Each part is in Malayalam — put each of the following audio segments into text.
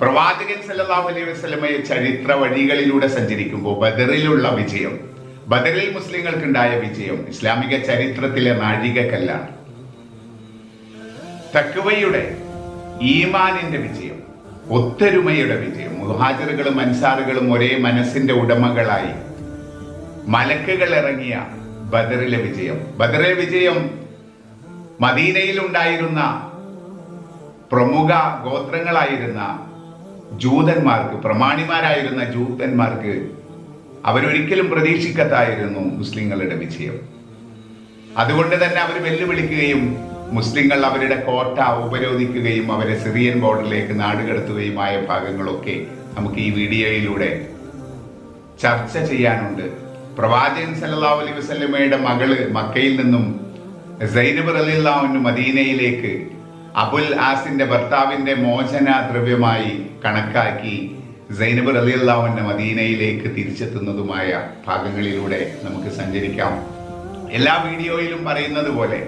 പ്രവാചകൻ സല്ലല്ലാഹു അലൈഹി വസല്ലമയെ ചരിത്ര വഴികളിലൂടെ സഞ്ചരിക്കുമ്പോൾ ബദറിലുള്ള വിജയം ബദറിൽ മുസ്ലിങ്ങൾക്കുണ്ടായ വിജയം ഇസ്ലാമിക ചരിത്രത്തിലെ നാഴികക്കല്ലാണ്. തക്വയുടെ ഈമാനിന്റെ വിജയം ഒത്തൊരുമയുടെ വിജയം മുഹാജിറുകളും അൻസാറുകളും ഒരേ മനസ്സിന്റെ ഉടമകളായി മലക്കുകൾ ഇറങ്ങിയ ബദറിലെ വിജയം. ബദറിലെ വിജയം മദീനയിൽ ഉണ്ടായിരുന്ന പ്രമുഖ ഗോത്രങ്ങളായിരുന്ന ജൂതന്മാർക്ക് പ്രമാണിമാരായിരുന്ന ജൂതന്മാർക്ക് അവരൊരിക്കലും പ്രതീക്ഷിക്കത്തായിരുന്നു മുസ്ലിങ്ങളുടെ വിജയം. അതുകൊണ്ട് തന്നെ അവർ വെല്ലുവിളിക്കുകയും മുസ്ലിങ്ങൾ അവരുടെ കോട്ട ഉപരോധിക്കുകയും അവരെ സിറിയൻ ബോർഡറിലേക്ക് നാടുകടത്തുകയുമായ ഭാഗങ്ങളൊക്കെ നമുക്ക് ഈ വീഡിയോയിലൂടെ ചർച്ച ചെയ്യാനുണ്ട്. പ്രവാചകൻ സല്ലല്ലാഹു അലൈഹി വസല്ലമയുടെ മകൾ മക്കയിൽ നിന്നും സൈനബ് റലിള്ളാഹുവിന് മദീനയിലേക്ക് അബുൽ ആസിന്റെ ഭർത്താവിന്റെ മോചന ദ്രവ്യമായി കണക്കാക്കി സൈനബ് റലിള്ളാഹുവിന്റെ മദീനയിലേക്ക് തിരിച്ചെത്തുന്നതുമായ ഭാഗങ്ങളിലൂടെ നമുക്ക് സഞ്ചരിക്കാം. എല്ലാ വീഡിയോയിലും പറയുന്നത് പോലെ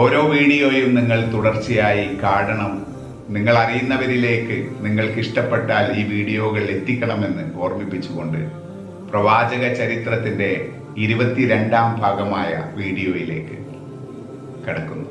ഓരോ വീഡിയോയും നിങ്ങൾ തുടർച്ചയായി കാണണം. നിങ്ങൾ അറിയുന്നവരിലേക്ക് നിങ്ങൾക്ക് ഇഷ്ടപ്പെട്ടാൽ ഈ വീഡിയോകൾ എത്തിക്കണമെന്ന് ഓർമ്മിപ്പിച്ചുകൊണ്ട് പ്രവാചക ചരിത്രത്തിന്റെ ഇരുപത്തിരണ്ടാം ഭാഗമായ വീഡിയോയിലേക്ക് കടക്കുന്നു.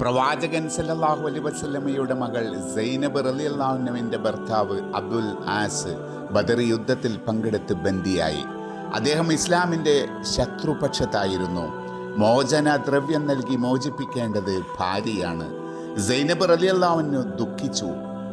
പ്രവാചകൻ സല്ലാഹു അലൈഹി വസ്ലമയുടെ മകൾ സൈനബ് റലി അള്ളാഹുനവിന്റെ ഭർത്താവ് അബ്ദുൽ ആസ് ബദർ യുദ്ധത്തിൽ പങ്കെടുത്ത് ബന്ദിയായി. അദ്ദേഹം ഇസ്ലാമിന്റെ ശത്രുപക്ഷത്തായിരുന്നു. മോചന ദ്രവ്യം നൽകി മോചിപ്പിക്കേണ്ടത് ഭാര്യയാണ്. സൈനബ് റളിയല്ലാഹുവിന് ദുഃഖിച്ചു.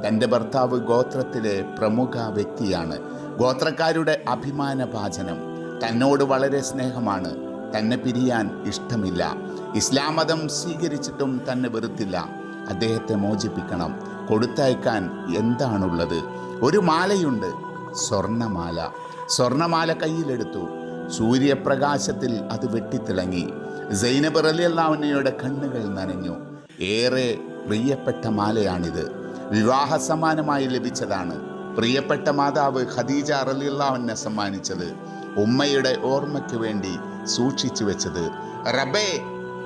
തന്റെ ഭർത്താവ് ഗോത്രത്തിലെ പ്രമുഖ വ്യക്തിയാണ്. ഗോത്രക്കാരുടെ അഭിമാന പാചനം തന്നോട് വളരെ സ്നേഹമാണ്. തന്നെ പിരിയാൻ ഇഷ്ടമില്ല. ഇസ്ലാം മതം സ്വീകരിച്ചിട്ടും തന്നെ വെറുത്തില്ല. അദ്ദേഹത്തെ മോചിപ്പിക്കണം. കൊടുത്തയക്കാൻ എന്താണുള്ളത്? ഒരു മാലയുണ്ട്. സ്വർണമാല. സ്വർണമാല കയ്യിലെടുത്തു. സൂര്യപ്രകാശത്തിൽ അത് വെട്ടിത്തിളങ്ങി. സൈനബ് അള്ളാവിനയുടെ കണ്ണുകൾ നനഞ്ഞു. ഏറെ പ്രിയപ്പെട്ട മാലയാണിത്. വിവാഹ സമ്മാനമായി ലഭിച്ചതാണ്. പ്രിയപ്പെട്ട മാതാവ് ഖദീജ റലിയല്ലാവിനെ സമ്മാനിച്ചത് ഉമ്മയുടെ ഓർമ്മയ്ക്ക് വേണ്ടി സൂക്ഷിച്ചു വെച്ചത്. റബേ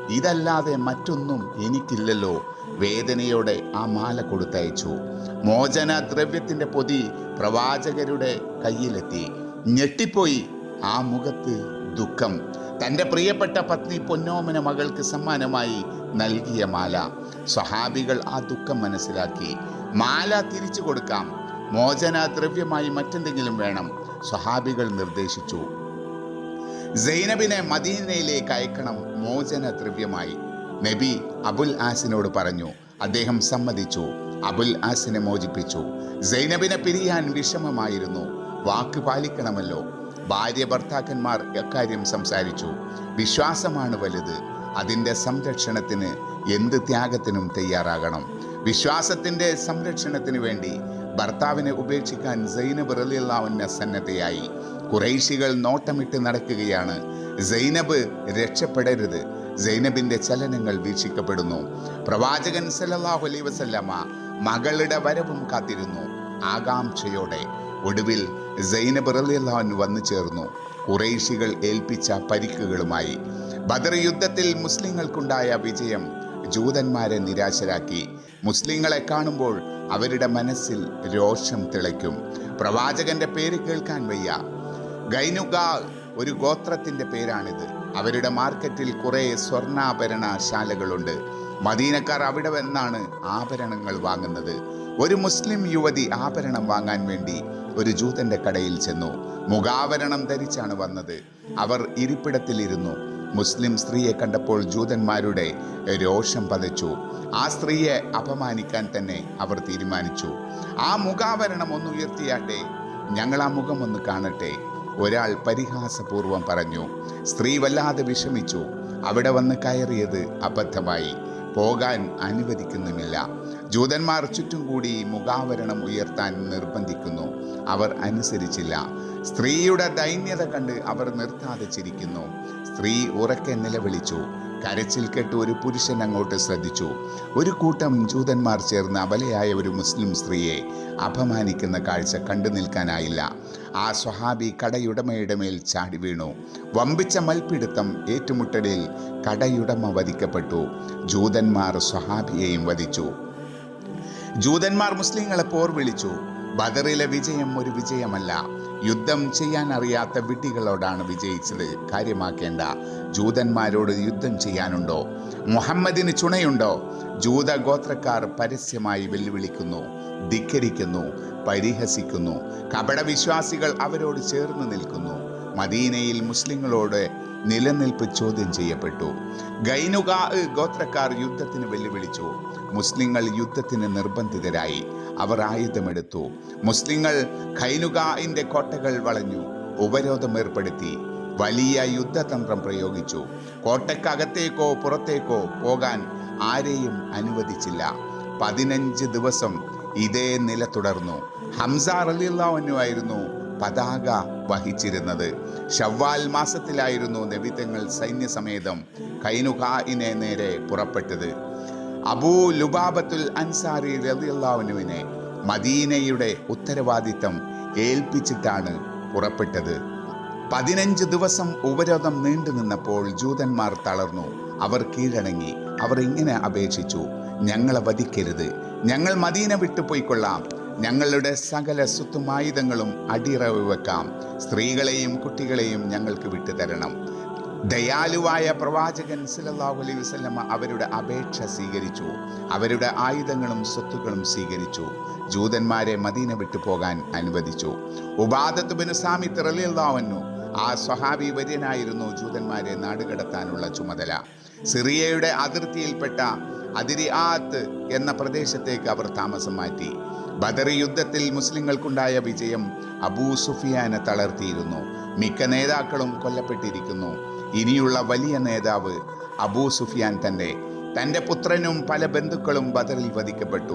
ഇതല്ലാതെ മറ്റൊന്നും എനിക്കില്ലല്ലോ. വേദനയോടെ ആ മാല കൊടുത്തയച്ചു. മോചന ദ്രവ്യത്തിന്റെ പൊതി പ്രവാചകരുടെ കയ്യിലെത്തി. ഞെട്ടിപ്പോയി. ആ മുഖത്ത് ദുഃഖം. തന്റെ പ്രിയപ്പെട്ട പത്നി പൊന്നോമന മകൾക്ക് സമ്മാനമായി നൽകിയ മാല. സ്വഹാബികൾ ആ ദുഃഖം മനസ്സിലാക്കി. മാല തിരിച്ചു കൊടുക്കാം. മോചന ദ്രവ്യമായി മറ്റെന്തെങ്കിലും വേണം. സ്വഹാബികൾ നിർദ്ദേശിച്ചു. സൈനബിനെ മദീനയിലേക്ക് അയക്കണം മോചന ദ്രവ്യമായി. നബി അബുൽ ആസിനോട് പറഞ്ഞു. അദ്ദേഹം സമ്മതിച്ചു. അബുൽ ആസിനെ മോചിപ്പിച്ചു. സൈനബിനെ പിരിയാൻ വിഷമമായിരുന്നു. വാക്ക് പാലിക്കണമല്ലോ. ഭാര്യ ഭർത്താക്കന്മാർ എക്കാര്യം സംസാരിച്ചു. വിശ്വാസമാണ് വലുത്. അതിന്റെ സംരക്ഷണത്തിന് എന്ത് ത്യാഗത്തിനും തയ്യാറാകണം. വിശ്വാസത്തിന്റെ സംരക്ഷണത്തിന് വേണ്ടി ഭർത്താവിനെ ഉപേക്ഷിക്കാൻ സൈനബ് റലിയല്ലാവുന്ന സന്നദ്ധയായി കുറൈശികൾ നോട്ടമിട്ട് നടക്കുകയാണ്. സൈനബ് രക്ഷപ്പെടരുത്. സൈനബിന്റെ ചലനങ്ങൾ വീക്ഷിക്കപ്പെടുന്നു. പ്രവാചകൻ സല്ലല്ലാഹു അലൈഹി വസല്ലമ മകളുടെ വരവും കാത്തിരുന്നു. ആകാംക്ഷയോടെ ഒടുവിൽ സൈനബ് റലിയല്ലാൻ വന്നു ചേർന്നു. കുറേശികൾ ഏൽപ്പിച്ച പരിക്കുകളുമായി. ബദർ യുദ്ധത്തിൽ മുസ്ലിങ്ങൾക്കുണ്ടായ വിജയം ജൂതന്മാരെ നിരാശരാക്കി. മുസ്ലിങ്ങളെ കാണുമ്പോൾ അവരുടെ മനസ്സിൽ രോഷം തിളയ്ക്കും. പ്രവാചകന്റെ പേര് കേൾക്കാൻ വയ്യ. ഗൈനുക ഒരു ഗോത്രത്തിന്റെ പേരാണിത്. അവരുടെ മാർക്കറ്റിൽ കുറെ സ്വർണാഭരണ ശാലകളുണ്ട് മദീനക്കാർ അവിടെ നിന്നാണ് ആഭരണങ്ങൾ വാങ്ങുന്നത്. ഒരു മുസ്ലിം യുവതി ആഭരണം വാങ്ങാൻ വേണ്ടി ഒരു ജൂതന്റെ കടയിൽ ചെന്നു. മുഖാവരണം ധരിച്ചാണ് വന്നത്. അവർ ഇരിപ്പിടത്തിലിരുന്നു. മുസ്ലിം സ്ത്രീയെ കണ്ടപ്പോൾ ജൂതന്മാരുടെ രോഷം പതച്ചു. ആ സ്ത്രീയെ അപമാനിക്കാൻ തന്നെ അവർ തീരുമാനിച്ചു. ആ മുഖാവരണം ഒന്ന് ഉയർത്തിയാട്ടെ. ഞങ്ങൾ ആ മുഖം ഒന്ന് കാണട്ടെ. ഒരാൾ പരിഹാസപൂർവം പറഞ്ഞു. സ്ത്രീ വല്ലാതെ വിഷമിച്ചു. അവിടെ വന്ന് കയറിയത് അബദ്ധമായി. പോകാൻ അനുവദിക്കുന്നുമില്ല. ജൂതന്മാർ ചുറ്റും കൂടി മുഖാവരണം ഉയർത്താൻ നിർബന്ധിക്കുന്നു. അവർ അനുസരിച്ചില്ല. സ്ത്രീയുടെ ദൈന്യത കണ്ട് അവർ നിർത്താതെ ചിരിക്കുന്നു. സ്ത്രീ ഉറക്കെ നിലവിളിച്ചു. കരച്ചിൽ കേട്ട് ഒരു പുരുഷൻ അങ്ങോട്ട് ശ്രദ്ധിച്ചു. ഒരു കൂട്ടം ജൂതന്മാർ ചേർന്ന് അബലയായ ഒരു മുസ്ലിം സ്ത്രീയെ അപമാനിക്കുന്ന കാഴ്ച കണ്ടു നിൽക്കാനായില്ല. ആ സ്വഹാബി കടയുടമയുടെ മേൽ ചാടി വീണു. വമ്പിച്ച മൽപ്പിടുത്തം ഏറ്റുമുട്ടലിൽ കടയുടമ വധിക്കപ്പെട്ടു. ജൂതന്മാർ സ്വഹാബിയെയും വധിച്ചു. ജൂതന്മാർ മുസ്ലിങ്ങളെ പോർ വിളിച്ചു ബദറിലെ വിജയം ഒരു വിജയമല്ല. യുദ്ധം ചെയ്യാൻ അറിയാത്ത വിട്ടികളോടാണ് വിജയിച്ചത്. കാര്യമാക്കേണ്ട ജൂതന്മാരോട് യുദ്ധം ചെയ്യാനുണ്ടോ? മുഹമ്മദിന് ചുണയുണ്ടോ? ജൂത ഗോത്രക്കാർ പരസ്യമായി വെല്ലുവിളിക്കുന്നു ധിക്കരിക്കുന്നു പരിഹസിക്കുന്നു. കപടവിശ്വാസികൾ അവരോട് ചേർന്ന് നിൽക്കുന്നു. മദീനയിൽ മുസ്ലിങ്ങളോട് നിലനിൽപ്പ് ചോദ്യം ചെയ്യപ്പെട്ടു. ഗൈനുക ഗോത്രക്കാർ യുദ്ധത്തിന് വെല്ലുവിളിച്ചു. മുസ്ലിങ്ങൾ യുദ്ധത്തിന് നിർബന്ധിതരായി. അവർ ആയുധമെടുത്തു. മുസ്ലിങ്ങൾ ഖൈനുകായിന്റെ കോട്ടകൾ വളഞ്ഞു. ഉപരോധം ഏർപ്പെടുത്തി. വലിയ യുദ്ധതന്ത്രം പ്രയോഗിച്ചു. കോട്ടയ്ക്കകത്തേക്കോ പുറത്തേക്കോ പോകാൻ ആരെയും അനുവദിച്ചില്ല. പതിനഞ്ച് ദിവസം ഇതേ നില തുടർന്നു. ഹംസ റലിയുള്ളവനു ആയിരുന്നു പതാക വഹിച്ചിരുന്നത്. ഷവ്വാൽ മാസത്തിലായിരുന്നു നബിതങ്ങൾ സൈന്യസമേതം കൈനുഖായിനെ നേരെ പുറപ്പെട്ടത്. അബൂ ലുബാബത്തുൽ അൻസാരി റലിയുള്ളവനുവിനെ മദീനയുടെ ഉത്തരവാദിത്തം ഏൽപ്പിച്ചിട്ടാണ് പുറപ്പെട്ടത്. പതിനഞ്ച് ദിവസം ഉപരോധം നീണ്ടു നിന്നപ്പോൾ ജൂതന്മാർ തളർന്നു. അവർ കീഴടങ്ങി. അവർ ഇങ്ങനെ അപേക്ഷിച്ചു ഞങ്ങളെ വധിക്കരുത്. ഞങ്ങൾ മദീന വിട്ടു പോയിക്കൊള്ളാം. ഞങ്ങളുടെ സകല സ്വത്തുമായുധങ്ങളും അടിയറവ് വെക്കാം സ്ത്രീകളെയും കുട്ടികളെയും ഞങ്ങൾക്ക് വിട്ടുതരണം. ദയാലുവായ പ്രവാചകൻ സല്ലല്ലാഹു അലൈഹി വസല്ലമ അവരുടെ അപേക്ഷ സ്വീകരിച്ചു. അവരുടെ ആയുധങ്ങളും സ്വത്തുക്കളും സ്വീകരിച്ചു. ജൂതന്മാരെ മദീന വിട്ടു പോകാൻ അനുവദിച്ചു. ഉബാദത്ത് ബിൻ സാമി റളിയല്ലാഹു ആ സ്വഹാബി വര്യനായിരുന്നു ജൂതന്മാരെ നാടുകടത്താനുള്ള ചുമതല. സിറിയയുടെ അതിർത്തിയിൽപ്പെട്ട അതിരിയാത്ത് എന്ന പ്രദേശത്തേക്ക് അവർ താമസം മാറ്റി. ബദറി യുദ്ധത്തിൽ മുസ്ലിങ്ങൾക്കുണ്ടായ വിജയം അബൂ സുഫിയാനെ തളർത്തിയിരുന്നു. മിക്ക നേതാക്കളും കൊല്ലപ്പെട്ടിരിക്കുന്നു. ഇനിയുള്ള വലിയ നേതാവ് അബൂ സുഫിയാൻ തന്നെ. തന്റെ പുത്രനും പല ബന്ധുക്കളും ബദറിൽ വധിക്കപ്പെട്ടു.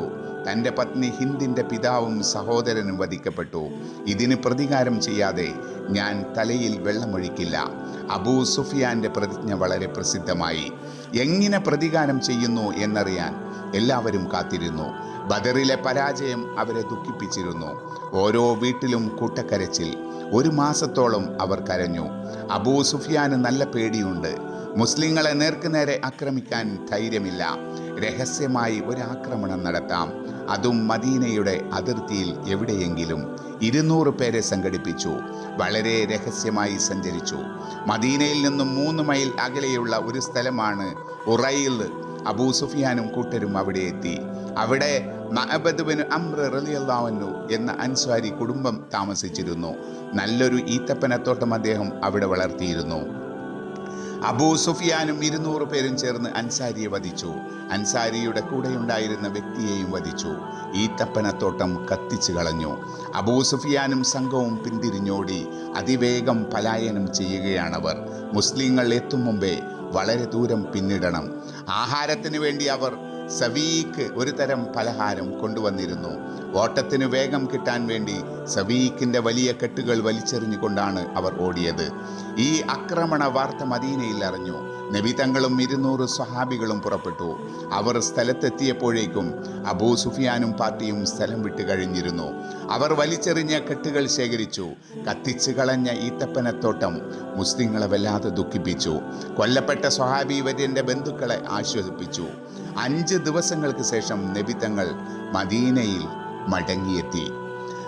തന്റെ പത്നി ഹിന്ദിന്റെ പിതാവും സഹോദരനും വധിക്കപ്പെട്ടു. ഇതിന് പ്രതികാരം ചെയ്യാതെ ഞാൻ തലയിൽ വെള്ളമൊഴിക്കില്ല. അബൂ സുഫിയാന്റെ പ്രതിജ്ഞ വളരെ പ്രസിദ്ധമായി. എങ്ങനെ പ്രതികാരം ചെയ്യുന്നു എന്നറിയാൻ എല്ലാവരും കാത്തിരുന്നു. ബദറിലെ പരാജയം അവരെ ദുഃഖിപ്പിച്ചിരുന്നു. ഓരോ വീട്ടിലും കൂട്ടക്കരച്ചിൽ. ഒരു മാസത്തോളം അവർ കരഞ്ഞു. അബൂ സുഫിയാന് നല്ല പേടിയുണ്ട്. മുസ്ലിങ്ങളെ നേർക്കുനേരെ ആക്രമിക്കാൻ ധൈര്യമില്ല. രഹസ്യമായി ഒരു ആക്രമണം നടത്താം. അതും മദീനയുടെ അതിർത്തിയിൽ എവിടെയെങ്കിലും. ഇരുന്നൂറ് പേരെ സംഘടിപ്പിച്ചു. വളരെ രഹസ്യമായി സഞ്ചരിച്ചു. മദീനയിൽ നിന്നും മൂന്ന് മൈൽ അകലെയുള്ള ഒരു സ്ഥലമാണ് ഉറയിൽ അബൂ സുഫിയാനും കൂട്ടരും അവിടെ എത്തി. അവിടെ മഅബദുബിന് അമ്ര റലിയല്ലാവന്നു എന്ന അൻസ്വാരി കുടുംബം താമസിച്ചിരുന്നു. നല്ലൊരു ഈത്തപ്പനത്തോട്ടം അദ്ദേഹം അവിടെ വളർത്തിയിരുന്നു. അബൂ സുഫിയാനും ഇരുന്നൂറ് പേരും ചേർന്ന് അൻസാരിയെ വധിച്ചു. അൻസാരിയുടെ കൂടെയുണ്ടായിരുന്ന വ്യക്തിയെയും വധിച്ചു. ഈത്തപ്പനത്തോട്ടം കത്തിച്ചു കളഞ്ഞു. അബൂ സുഫിയാനും സംഘവും പിന്തിരിഞ്ഞോടി. അതിവേഗം പലായനം ചെയ്യുകയാണവർ. മുസ്ലിങ്ങൾ എത്തും മുമ്പേ വളരെ ദൂരം പിന്നിടണം. ആഹാരത്തിന് വേണ്ടി അവർ സവീക്ക് ഒരു തരം പലഹാരം കൊണ്ടുവന്നിരുന്നു. ഓട്ടത്തിന് വേഗം കിട്ടാൻ വേണ്ടി സവീക്കിന്റെ വലിയ കെട്ടുകൾ വലിച്ചെറിഞ്ഞുകൊണ്ടാണ് അവർ ഓടിയത്. ഈ ആക്രമണ വാർത്ത മദീനയിൽ അറിഞ്ഞു. നബിതങ്ങളും ഇരുന്നൂറ് സ്വഹാബികളും പുറപ്പെട്ടു. അവർ സ്ഥലത്തെത്തിയപ്പോഴേക്കും അബൂ സുഫിയാനും പാർട്ടിയും സ്ഥലം വിട്ട് കഴിഞ്ഞിരുന്നു. അവർ വലിച്ചെറിഞ്ഞ കെട്ടുകൾ ശേഖരിച്ചു. കത്തിച്ചു കളഞ്ഞ ഈത്തപ്പനത്തോട്ടം മുസ്ലിങ്ങളെ വല്ലാതെ ദുഃഖിപ്പിച്ചു. കൊല്ലപ്പെട്ട സ്വഹാബി വര്യന്റെ ബന്ധുക്കളെ ആശ്വസിപ്പിച്ചു. അഞ്ച് ദിവസങ്ങൾക്ക് ശേഷം നബിതങ്ങൾ മദീനയിൽ മടങ്ങിയെത്തി.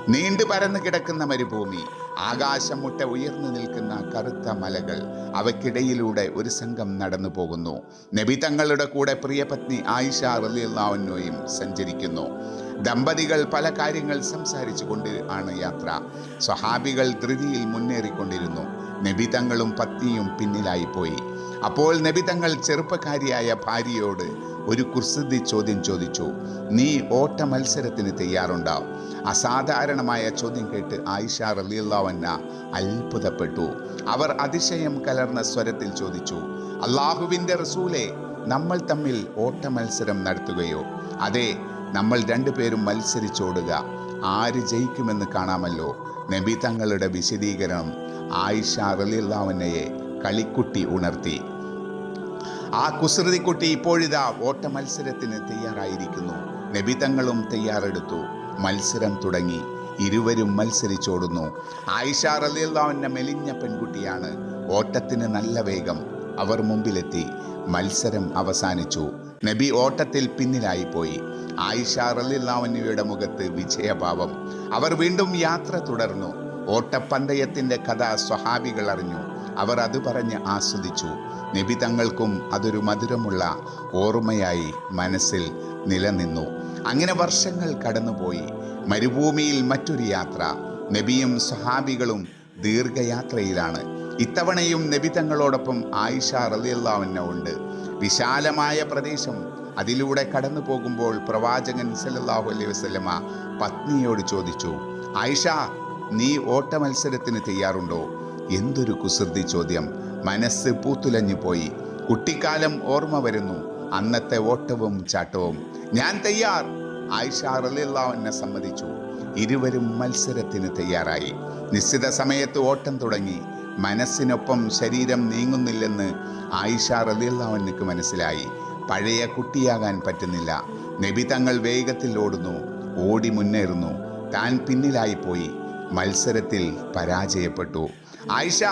നീണ്ടു പരന്നു കിടക്കുന്ന മരുഭൂമി. ആകാശം മുട്ട ഉയർന്നു നിൽക്കുന്ന കറുത്ത മലകൾ അവയ്ക്കിടയിലൂടെ ഒരു സംഘം നടന്നു പോകുന്നു. നബി തങ്ങളുടെ കൂടെ പ്രിയപത്നി ആയിഷ റലിയുള്ളവനോയും സഞ്ചരിക്കുന്നു. ദമ്പതികൾ പല കാര്യങ്ങൾ സംസാരിച്ചു കൊണ്ട് ആണ് യാത്ര. സ്വഹാബികൾ ധൃതിയിൽ മുന്നേറിക്കൊണ്ടിരുന്നു. നബി തങ്ങളും പത്നിയും പിന്നിലായി പോയി. അപ്പോൾ നബി തങ്ങൾ ചെറുപ്പക്കാരിയായ ഭാര്യയോട് ഒരു കുർസിദ്ധി ചോദ്യം ചോദിച്ചു നീ ഓട്ട മത്സരത്തിന് തയ്യാറുണ്ടാവും അസാധാരണമായ ചോദ്യം കേട്ട് ആയിഷ റലിയുള്ളവന്ന അത്ഭുതപ്പെട്ടു. അവർ അതിശയം കലർന്ന സ്വരത്തിൽ ചോദിച്ചു അള്ളാഹുവിന്റെ റസൂലെ നമ്മൾ തമ്മിൽ ഓട്ട മത്സരം നടത്തുകയോ? അതെ നമ്മൾ രണ്ടുപേരും മത്സരിച്ചോടുക. ആര് ജയിക്കുമെന്ന് കാണാമല്ലോ. നബി തങ്ങളുടെ വിശദീകരണം ആയിഷ റലിയുള്ളവന്നയെ കളിക്കുട്ടി ഉണർത്തി. ആ കുസൃതിക്കുട്ടി ഇപ്പോഴിതാ ഓട്ട മത്സരത്തിന് തയ്യാറായിരിക്കുന്നു. നബിതങ്ങളും തയ്യാറെടുത്തു. മത്സരം തുടങ്ങി. ഇരുവരും മത്സരിച്ചോടുന്നു. ആയിഷ റലിയുള്ളവന്റെ മെലിഞ്ഞ പെൺകുട്ടിയാണ്. ഓട്ടത്തിന് നല്ല വേഗം അവർ മുമ്പിലെത്തി. മത്സരം അവസാനിച്ചു. നബി ഓട്ടത്തിൽ പിന്നിലായിപ്പോയി. ആയിഷ റലിയുള്ളവന്റെ മുഖത്ത് വിജയഭാവം. അവർ വീണ്ടും യാത്ര തുടർന്നു. ഓട്ടപ്പന്തയത്തിന്റെ കഥ സ്വഹാബികൾ അറിഞ്ഞു. അവർ അത് പറഞ്ഞ് ആസ്വദിച്ചു. നബി തങ്ങൾക്കും അതൊരു മധുരമുള്ള ഓർമ്മയായി മനസ്സിൽ നിലനിന്നു. അങ്ങനെ വർഷങ്ങൾ കടന്നുപോയി. മരുഭൂമിയിൽ മറ്റൊരു യാത്ര. നബിയും സഹാബികളും ദീർഘയാത്രയിലാണ്. ഇത്തവണയും നബി തങ്ങളോടൊപ്പം ആയിഷ റലിയല്ലാവുന്ന ഉണ്ട്. വിശാലമായ പ്രദേശം. അതിലൂടെ കടന്നു പോകുമ്പോൾ പ്രവാചകൻ സല്ലാഹു അലൈഹി വസല്ലമ പത്നിയോട് ചോദിച്ചു ആയിഷ നീ ഓട്ട മത്സരത്തിന് തയ്യാറുണ്ടോ? എന്തൊരു കുസൃതി ചോദ്യം. മനസ്സ് പൂത്തുലഞ്ഞു പോയി. കുട്ടിക്കാലം ഓർമ്മ വരുന്നു. അന്നത്തെ ഓട്ടവും ചാട്ടവും. ഞാൻ തയ്യാർ. ആയിഷ റലിയല്ലാവന്നെ സമ്മതിച്ചു. ഇരുവരും മത്സരത്തിന് തയ്യാറായി. നിശ്ചിത സമയത്ത് ഓട്ടം തുടങ്ങി. മനസ്സിനൊപ്പം ശരീരം നീങ്ങുന്നില്ലെന്ന് ആയിഷ റലിയല്ലാവന്നക്ക് മനസ്സിലായി. പഴയ കുട്ടിയാകാൻ പറ്റുന്നില്ല. നബി തങ്ങൾ വേഗത്തിൽ ഓടുന്നു. ഓടി മുന്നേറുന്നു. താൻ പിന്നിലായി പോയി. മത്സരത്തിൽ പരാജയപ്പെട്ടു. ആയിഷ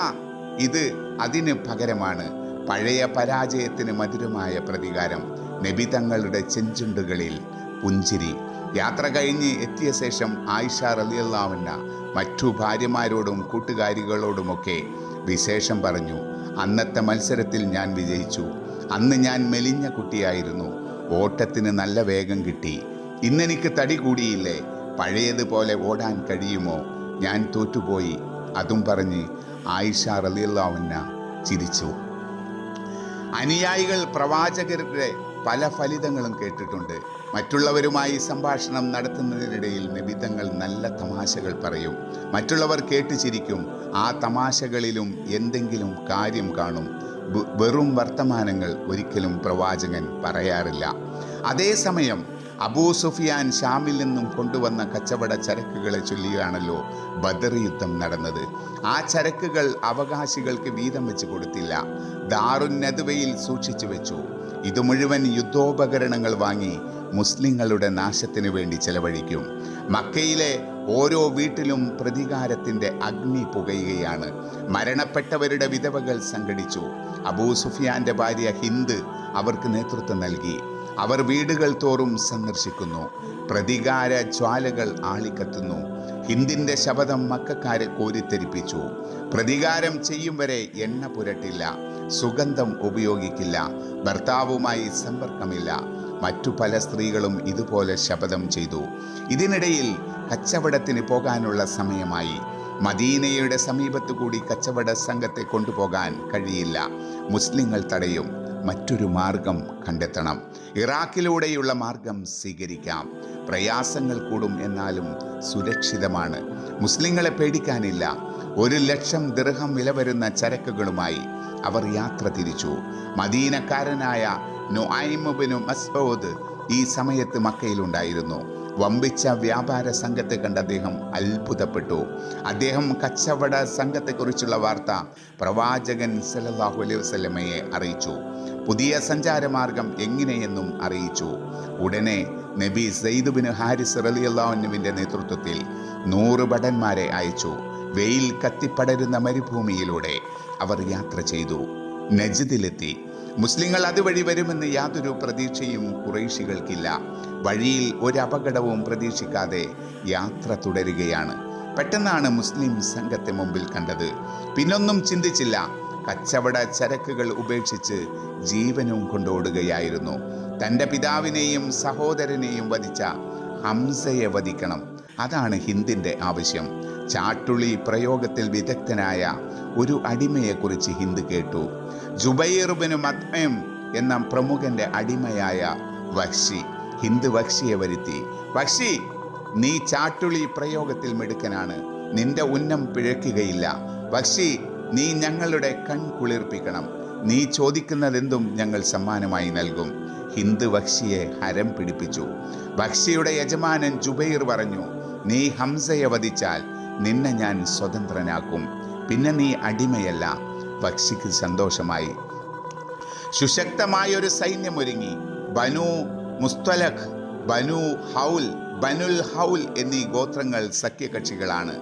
ഇത് അതിന് പകരമാണ്. പഴയ പരാജയത്തിന് മധുരമായ പ്രതികാരം. നബി തങ്ങളുടെ ചെഞ്ചുണ്ടുകളിൽ പുഞ്ചിരി. യാത്ര കഴിഞ്ഞ് എത്തിയ ശേഷം ആയിഷ റലിയല്ലാവുന്ന മറ്റു ഭാര്യമാരോടും കൂട്ടുകാരികളോടുമൊക്കെ വിശേഷം പറഞ്ഞു. അന്നത്തെ മത്സരത്തിൽ ഞാൻ വിജയിച്ചു. അന്ന് ഞാൻ മെലിഞ്ഞ കുട്ടിയായിരുന്നു. ഓട്ടത്തിന് നല്ല വേഗം കിട്ടി. ഇന്നെനിക്ക് തടി കൂടിയില്ലേ? പഴയതുപോലെ ഓടാൻ കഴിയുമോ? ഞാൻ തോറ്റുപോയി. അതും പറഞ്ഞ് ആയിഷ റലിയല്ലാവുന്ന ചിരിച്ചു. അനുയായികൾ പ്രവാചകരുടെ പല ഫലിതങ്ങളും കേട്ടിട്ടുണ്ട്. മറ്റുള്ളവരുമായി സംഭാഷണം നടത്തുന്നതിനിടയിൽ നിബിധങ്ങൾ നല്ല തമാശകൾ പറയും. മറ്റുള്ളവർ കേട്ടു ചിരിക്കും. ആ തമാശകളിലും എന്തെങ്കിലും കാര്യം കാണും. വെറും വർത്തമാനങ്ങൾ ഒരിക്കലും പ്രവാചകൻ പറയാറില്ല. അതേസമയം അബൂ സുഫിയാൻ ഷാമിൽ നിന്നും കൊണ്ടുവന്ന കച്ചവട ചരക്കുകളെ ചൊല്ലിയാണല്ലോ ബദർ യുദ്ധം നടന്നത്. ആ ചരക്കുകൾ അവകാശികൾക്ക് വീതം വെച്ച് കൊടുത്തില്ല. ദാറുന്നതുവയിൽ സൂക്ഷിച്ചു വെച്ചു. ഇത് മുഴുവൻ യുദ്ധോപകരണങ്ങൾ വാങ്ങി മുസ്ലിങ്ങളുടെ നാശത്തിനു വേണ്ടി ചെലവഴിക്കും. മക്കയിലെ ഓരോ വീട്ടിലും പ്രതികാരത്തിന്റെ അഗ്നി പുകയുകയാണ്. മരണപ്പെട്ടവരുടെ വിധവകൾ സംഘടിച്ചു. അബൂ സുഫിയാന്റെ ഭാര്യ ഹിന്ദ് അവർക്ക് നേതൃത്വം നൽകി. അവർ വീടുകൾ തോറും സന്ദർശിക്കുന്നു. പ്രതികാര ജ്വാലകൾ ആളിക്കത്തുന്നു. ഹിന്ദിന്റെ ശബദം മക്കാരെ കോരിത്തെരിപ്പിച്ചു പ്രതികാരം ചെയ്യും വരെ എണ്ണ പുരട്ടില്ല. സുഗന്ധം ഉപയോഗിക്കില്ല. ഭർത്താവുമായി സമ്പർക്കമില്ല. മറ്റു പല സ്ത്രീകളും ഇതുപോലെ ശപഥം ചെയ്തു. ഇതിനിടയിൽ കച്ചവടത്തിന് പോകാനുള്ള സമയമായി. മദീനയുടെ സമീപത്തു കൂടി കച്ചവട സംഘത്തെ കൊണ്ടുപോകാൻ കഴിയില്ല. മുസ്ലിങ്ങൾ തടയും. മറ്റൊരു മാർഗം കണ്ടെത്തണം. ഇറാഖിലൂടെയുള്ള മാർഗം സ്വീകരിക്കാം. പ്രയാസങ്ങൾ കൂടും എന്നാലും സുരക്ഷിതമാണ്. മുസ്ലിങ്ങളെ പേടിക്കാനില്ല. ഒരു ലക്ഷം ദീർഘം വില വരുന്ന ചരക്കുകളുമായി അവർ യാത്ര തിരിച്ചു. മദീനക്കാരനായ നുഐമുബിനു മസ്ഊദ് ഈ സമയത്ത് മക്കയിലുണ്ടായിരുന്നു. വമ്പിച്ച വ്യാപാര സംഘത്തെ കണ്ട് അദ്ദേഹം അത്ഭുതപ്പെട്ടു. അദ്ദേഹം കച്ചവട സംഘത്തെക്കുറിച്ചുള്ള വാർത്ത പ്രവാചകൻ സല്ലല്ലാഹു അലൈഹി വസ്ലമയെ അറിയിച്ചു. പുതിയ സഞ്ചാരമാർഗം എങ്ങനെയെന്നും അറിയിച്ചു. ഉടനെ നബി സയ്യിദ് ഹാരിസ് റലിയല്ലാഹുവിന്റെ നേതൃത്വത്തിൽ നൂറ് ഭടന്മാരെ അയച്ചു. വെയിൽ കത്തിപ്പടരുന്ന മരുഭൂമിയിലൂടെ അവർ യാത്ര ചെയ്തു. നജ്ദിലെത്തി. മുസ്ലിങ്ങൾ അതുവഴി വരുമെന്ന് യാതൊരു പ്രതീക്ഷയും കുറേശികൾക്കില്ല. വഴിയിൽ ഒരു അപകടവും പ്രതീക്ഷിക്കാതെ യാത്ര തുടരുകയാണ്. പെട്ടെന്നാണ് മുസ്ലിം സംഘത്തെ മുമ്പിൽ കണ്ടത്. പിന്നൊന്നും ചിന്തിച്ചില്ല. കച്ചവട ചരക്കുകൾ ഉപേക്ഷിച്ച് ജീവനും കൊണ്ടോടുകയായിരുന്നു. തന്റെ പിതാവിനെയും സഹോദരനെയും വധിച്ച ഹംസയെ വധിക്കണം. അതാണ് ഹിന്ദിന്റെ ആവശ്യം. ചാട്ടുളി പ്രയോഗത്തിൽ വിദഗ്ധനായ ഒരു അടിമയെക്കുറിച്ച് ഹിന്ദ് കേട്ടു. ജുബൈർബിന് മത്മയം എന്ന പ്രമുഖന്റെ അടിമയായ വക്ഷി ഹിന്ദ് വക്ഷിയെ വരുത്തി. വക്ഷി നീ ചാട്ടുളി പ്രയോഗത്തിൽ മിടുക്കനാണ്. നിന്റെ ഉന്നം പിഴയ്ക്കുകയില്ല. വക്ഷി നീ ഞങ്ങളുടെ കൺ കുളിർപ്പിക്കണം. നീ ചോദിക്കുന്നതെന്തും ഞങ്ങൾ സമ്മാനമായി നൽകും. ഹിന്ദു വക്ഷിയെ ഹരം പിടിപ്പിച്ചു. വക്ഷിയുടെ യജമാനൻ ജുബൈർ പറഞ്ഞു നീ ഹംസയെ വധിച്ചാൽ നിന്നെ ഞാൻ സ്വതന്ത്രനാക്കും. പിന്നെ നീ അടിമയല്ല. പക്ഷിക്ക് സന്തോഷമായി. സുശക്തമായ ഒരു സൈന്യം ഒരുങ്ങി ബനു മുസ്തലഖ് ബനു ഹൗൽ ബനുൽ ഹൗൽ എന്നീ ഗോത്രങ്ങൾ സഖ്യകക്ഷികളാണ്.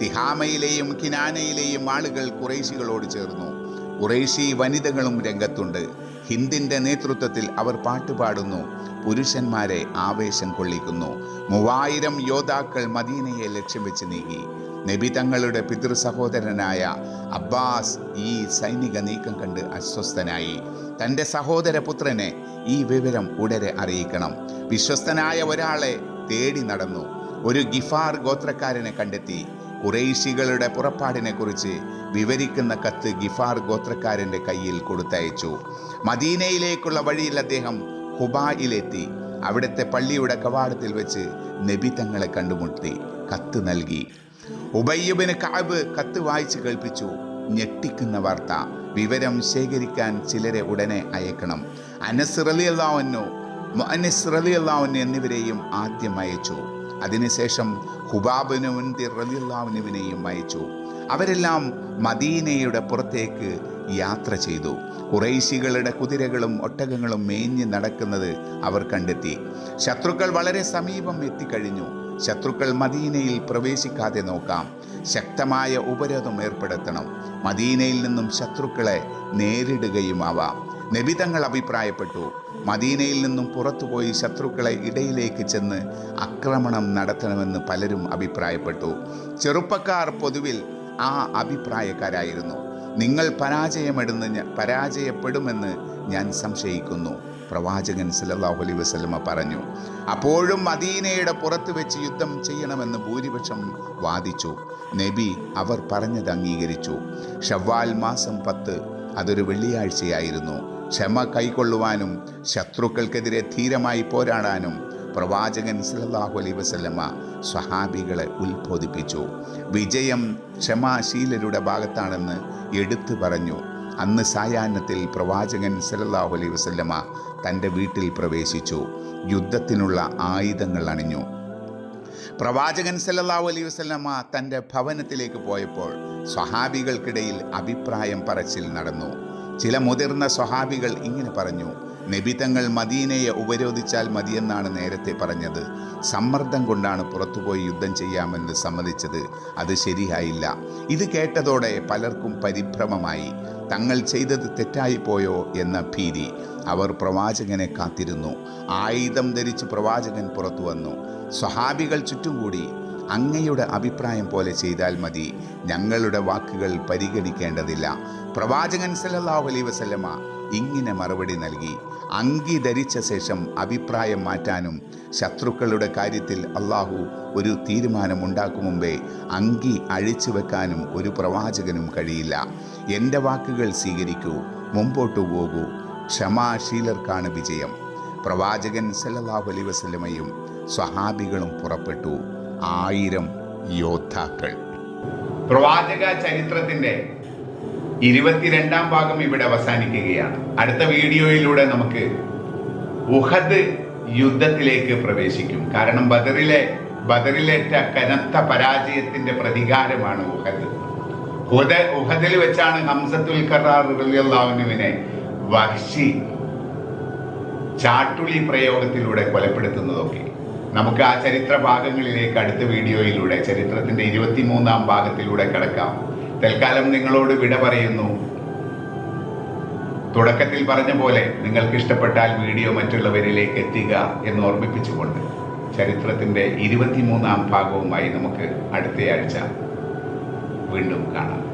തിഹാമയിലെയും കിനാനയിലെയും ആളുകൾ കുറേശികളോട് ചേർന്നു. കുറേശി വനിതകളും രംഗത്തുണ്ട്. ഹിന്ദിന്റെ നേതൃത്വത്തിൽ അവർ പാട്ടുപാടുന്നു. പുരുഷന്മാരെ ആവേശം കൊള്ളിക്കുന്നു. മൂവായിരം യോദ്ധാക്കൾ മദീനയെ ലക്ഷ്യം വെച്ച് നീങ്ങി. നബി തങ്ങളുടെ പിതൃ സഹോദരനായ അബ്ബാസ് ഈ സൈനിക നീക്കം കണ്ട് അസ്വസ്ഥനായി. തന്റെ സഹോദരപുത്രനെ ഈ വിവരം ഉടനെ അറിയിക്കണം. വിശ്വസ്തനായ ഒരാളെ തേടി നടന്നു. ഒരു ഗിഫാർ ഗോത്രക്കാരനെ കണ്ടെത്തി. കുറേശികളുടെ പുറപ്പാടിനെ കുറിച്ച് വിവരിക്കുന്ന കത്ത് ഗിഫാർ ഗോത്രക്കാരന്റെ കയ്യിൽ കൊടുത്തയച്ചു. മദീനയിലേക്കുള്ള വഴിയിൽ അദ്ദേഹം ഹുബായിലെത്തി. അവിടുത്തെ പള്ളിയുടെ കവാടത്തിൽ വെച്ച് നബി തങ്ങളെ കണ്ടുമുട്ടി കത്ത് നൽകി. ഉബയ്യുബിന് കാബ് കത്ത് വായിച്ച് കേൾപ്പിച്ചു. ഞെട്ടിക്കുന്ന വാർത്ത. വിവരം ശേഖരിക്കാൻ ചിലരെ ഉടനെ അയക്കണം. അനസ് റലിയല്ലാവനോ അനസ് അള്ളാവൻ എന്നിവരെയും ആദ്യം അയച്ചു. അതിനുശേഷം ഹുബാബിനും മുൻതിർ റലിയല്ലാവിനുവിനെയും അയച്ചു. അവരെല്ലാം മദീനയുടെ പുറത്തേക്ക് യാത്ര ചെയ്തു. കുറേശികളുടെ കുതിരകളും ഒട്ടകങ്ങളും മേഞ്ഞ് നടക്കുന്നത് അവർ കണ്ടെത്തി. ശത്രുക്കൾ വളരെ സമീപം എത്തിക്കഴിഞ്ഞു. ശത്രുക്കൾ മദീനയിൽ പ്രവേശിക്കാതെ നോക്കാം. ശക്തമായ ഉപരോധം ഏർപ്പെടുത്തണം. മദീനയിൽ നിന്നും ശത്രുക്കളെ നേരിടുകയുമാവാം നബിതങ്ങൾ അഭിപ്രായപ്പെട്ടു. മദീനയിൽ നിന്നും പുറത്തുപോയി ശത്രുക്കളെ ഇടയിലേക്ക് ചെന്ന് ആക്രമണം നടത്തണമെന്ന് പലരും അഭിപ്രായപ്പെട്ടു. ചെറുപ്പക്കാർ പൊതുവിൽ ആ അഭിപ്രായക്കാരായിരുന്നു. നിങ്ങൾ പരാജയമെടുന്ന് പരാജയപ്പെടുമെന്ന് ഞാൻ സംശയിക്കുന്നു പ്രവാചകൻ സല്ലല്ലാഹു അലൈഹി വസല്ലമ പറഞ്ഞു. അപ്പോഴും മദീനയുടെ പുറത്ത് വെച്ച് യുദ്ധം ചെയ്യണമെന്ന് ഭൂരിപക്ഷം വാദിച്ചു. നബി അവർ പറഞ്ഞത് അംഗീകരിച്ചു. ഷവ്വാൽ മാസം പത്ത് അതൊരു വെള്ളിയാഴ്ചയായിരുന്നു. ക്ഷമ കൈക്കൊള്ളുവാനും ശത്രുക്കൾക്കെതിരെ ധീരമായി പോരാടാനും പ്രവാചകൻ സല്ലല്ലാഹു അലൈ വസല്ലമ സ്വഹാബികളെ ഉത്ബോധിപ്പിച്ചു. വിജയം ക്ഷമാശീലരുടെ ഭാഗത്താണെന്ന് എടുത്തു പറഞ്ഞു. അന്ന് സായാഹ്നത്തിൽ പ്രവാചകൻ സല്ലല്ലാഹു അലൈ വസല്ലമ തന്റെ വീട്ടിൽ പ്രവേശിച്ചു. യുദ്ധത്തിനുള്ള ആയുധങ്ങൾ അണിഞ്ഞു. പ്രവാചകൻ സല്ലല്ലാഹു അലൈ വസല്ലമ തന്റെ ഭവനത്തിലേക്ക് പോയപ്പോൾ സ്വഹാബികൾക്കിടയിൽ അഭിപ്രായം പറച്ചിൽ നടന്നു. ചില മുതിർന്ന സ്വഹാബികൾ ഇങ്ങനെ പറഞ്ഞു നിബിതങ്ങൾ മദീനയെ ഉപരോധിച്ചാൽ മതിയെന്നാണ് നേരത്തെ പറഞ്ഞത്. സമ്മർദ്ദം കൊണ്ടാണ് പുറത്തുപോയി യുദ്ധം ചെയ്യാമെന്ന് സമ്മതിച്ചത്. അത് ശരിയായില്ല. ഇത് കേട്ടതോടെ പലർക്കും പരിഭ്രമമായി. തങ്ങൾ ചെയ്തത് തെറ്റായിപ്പോയോ? എന്ന ഭീതി. അവർ പ്രവാചകനെ കാത്തിരുന്നു. ആയുധം ധരിച്ച് പ്രവാചകൻ പുറത്തു വന്നു. സ്വഹാബികൾ ചുറ്റും കൂടി. അങ്ങയുടെ അഭിപ്രായം പോലെ ചെയ്താൽ മതി. ഞങ്ങളുടെ വാക്കുകൾ പരിഗണിക്കേണ്ടതില്ല. പ്രവാചകൻ സല്ലല്ലാഹു അലൈഹി വസല്ലമ ഇങ്ങനെ മറുപടി നൽകി. അങ്കി ധരിച്ച ശേഷം അഭിപ്രായം മാറ്റാനും ശത്രുക്കളുടെ കാര്യത്തിൽ അള്ളാഹു ഒരു തീരുമാനമുണ്ടാക്കും മുമ്പേ അങ്കി അഴിച്ചു വെക്കാനും ഒരു പ്രവാചകനും കഴിയില്ല. എന്റെ വാക്കുകൾ സ്വീകരിക്കൂ മുമ്പോട്ടു പോകൂ. ക്ഷമാശീലർക്കാണ് വിജയം. പ്രവാചകൻ സല്ലല്ലാഹു അലൈഹി വസല്ലമയും സ്വഹാബികളും പുറപ്പെട്ടു. ആയിരം യോദ്ധാക്കൾ. പ്രവാചക ചരിത്രത്തിന്റെ ഇരുപത്തിരണ്ടാം ഭാഗം ഇവിടെ അവസാനിക്കുകയാണ്. അടുത്ത വീഡിയോയിലൂടെ നമുക്ക് ഉഹദ് യുദ്ധത്തിലേക്ക് പ്രവേശിക്കും. കാരണം ബദറിലെ ബദറിലേറ്റ കനത്ത പരാജയത്തിന്റെ പ്രതികാരമാണ് ഉഹദ്. ഉഹദ ഉഹദിൽ വെച്ചാണ് ഹംസത്തുൽ കറാറുവിനെ വഹ്ഷി ചാട്ടുളി പ്രയോഗത്തിലൂടെ കൊലപ്പെടുത്തുന്നതൊക്കെ. നമുക്ക് ആ ചരിത്ര ഭാഗങ്ങളിലേക്ക് അടുത്ത വീഡിയോയിലൂടെ ചരിത്രത്തിന്റെ ഇരുപത്തിമൂന്നാം ഭാഗത്തിലൂടെ കിടക്കാം. തൽക്കാലം നിങ്ങളോട് വിട പറയുന്നു. തുടക്കത്തിൽ പറഞ്ഞ പോലെ നിങ്ങൾക്ക് ഇഷ്ടപ്പെട്ടാൽ വീഡിയോ മറ്റുള്ളവരിലേക്ക് എത്തിക്കുക എന്ന് ഓർമ്മിപ്പിച്ചുകൊണ്ട് ചരിത്രത്തിന്റെ ഇരുപത്തിമൂന്നാം ഭാഗവുമായി നമുക്ക് അടുത്തയാഴ്ച വീണ്ടും കാണാം.